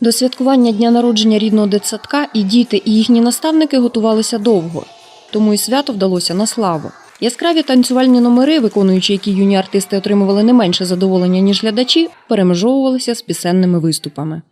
До святкування дня народження рідного дитсадка і діти, і їхні наставники готувалися довго, тому і свято вдалося на славу. Яскраві танцювальні номери, виконуючи які юні артисти отримували не менше задоволення, ніж глядачі, перемежовувалися з пісенними виступами.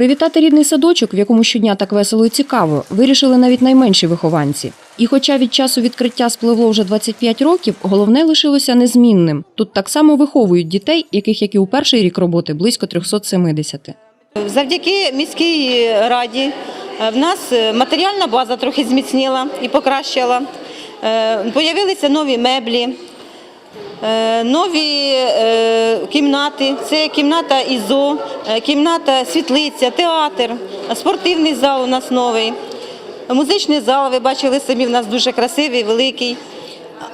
Привітати рідний садочок, в якому щодня так весело і цікаво, вирішили навіть найменші вихованці. І хоча від часу відкриття спливло вже 25 років, головне лишилося незмінним. Тут так само виховують дітей, яких, як і у перший рік роботи, близько 370. Завдяки міській раді е, в нас е, матеріальна база трохи зміцніла і покращила. Е, Появилися нові меблі, нові е, кімнати. Це кімната ІЗО, е, кімната світлиця, театр, спортивний зал у нас новий. Музичний зал, ви бачили самі, в нас дуже красивий, великий.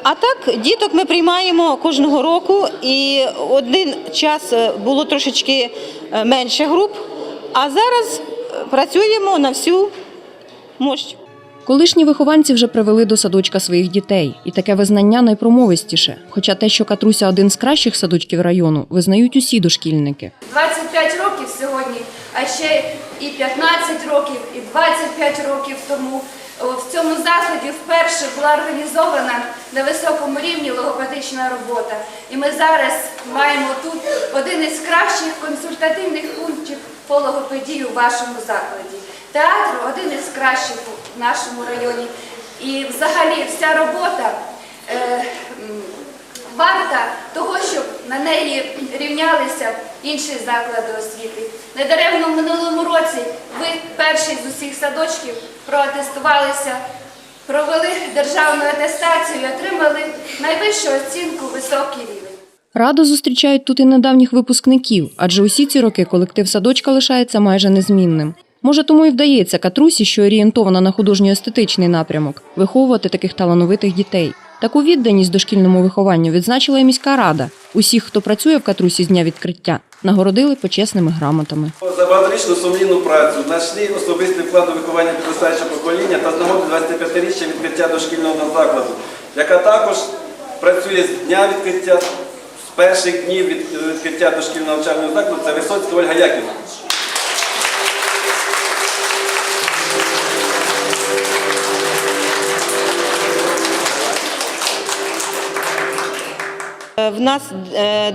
А так, діток ми приймаємо кожного року, і один час е, було трошечки е, менше груп, а зараз е, працюємо на всю мощь. Колишні вихованці вже привели до садочка своїх дітей, і таке визнання найпромовистіше. Хоча те, що Катруся один з кращих садочків району, визнають усі дошкільники. 25 років сьогодні, а ще і 15 років, і 25 років тому в цьому закладі вперше була організована на високому рівні логопедична робота. І ми зараз маємо тут один із кращих консультативних пунктів по логопедії у вашому закладі. Театр один із кращих нашому районі. І взагалі вся робота. Е, варта того, щоб на неї рівнялися інші заклади освіти. Недаремно в минулому році ви перший з усіх садочків проатестувалися, провели державну атестацію і отримали найвищу оцінку високий рівень. Радо зустрічають тут і недавніх випускників, адже усі ці роки колектив садочка лишається майже незмінним. Може, тому і вдається Катрусі, що орієнтована на художньо-естетичний напрямок, виховувати таких талановитих дітей. Таку відданість дошкільному вихованню відзначила і міська рада. Усіх, хто працює в Катрусі з дня відкриття, нагородили почесними грамотами. За багаторічну сумлінну працю, значний особистий вклад у виховання підростаючого покоління та з нагоди 25-річчя відкриття дошкільного закладу, яка також працює з дня відкриття, з перших днів від відкриття дошкільного навчального закладу, це Висоцька Ольга Яківна. В нас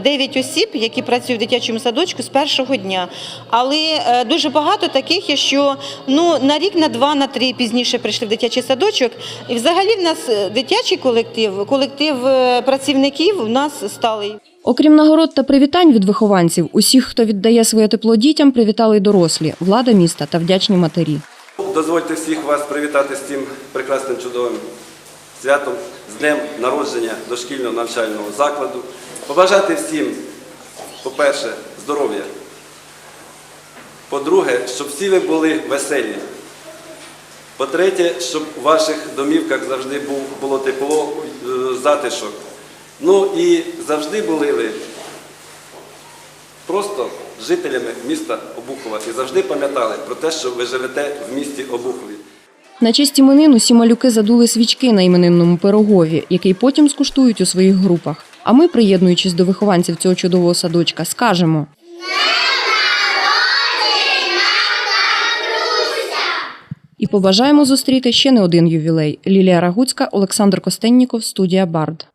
9 осіб, які працюють в дитячому садочку з першого дня. Але е, дуже багато таких є, що ну, на рік, на два, на три пізніше прийшли в дитячий садочок. І взагалі в нас е, дитячий колектив, колектив е, працівників у нас сталий. Окрім нагород та привітань від вихованців, усіх, хто віддає своє тепло дітям, привітали й дорослі, влада міста та вдячні матері. Дозвольте всіх вас привітати з цим прекрасним чудовим святом, з днем народження дошкільного навчального закладу. Побажати всім, по-перше, здоров'я. По-друге, щоб всі ви були веселі. По-третє, щоб у ваших домівках завжди було тепло, е, затишок. Ну і завжди були ви просто жителями міста Обухова і завжди пам'ятали про те, що ви живете в місті Обухові. На честь іменин усі малюки задули свічки на іменинному пирогові, який потім скуштують у своїх групах. А ми, приєднуючись до вихованців цього чудового садочка, скажемо. І побажаємо зустріти ще не один ювілей. Лілія Рагуцька, Олександр Костенніков, студія Бард.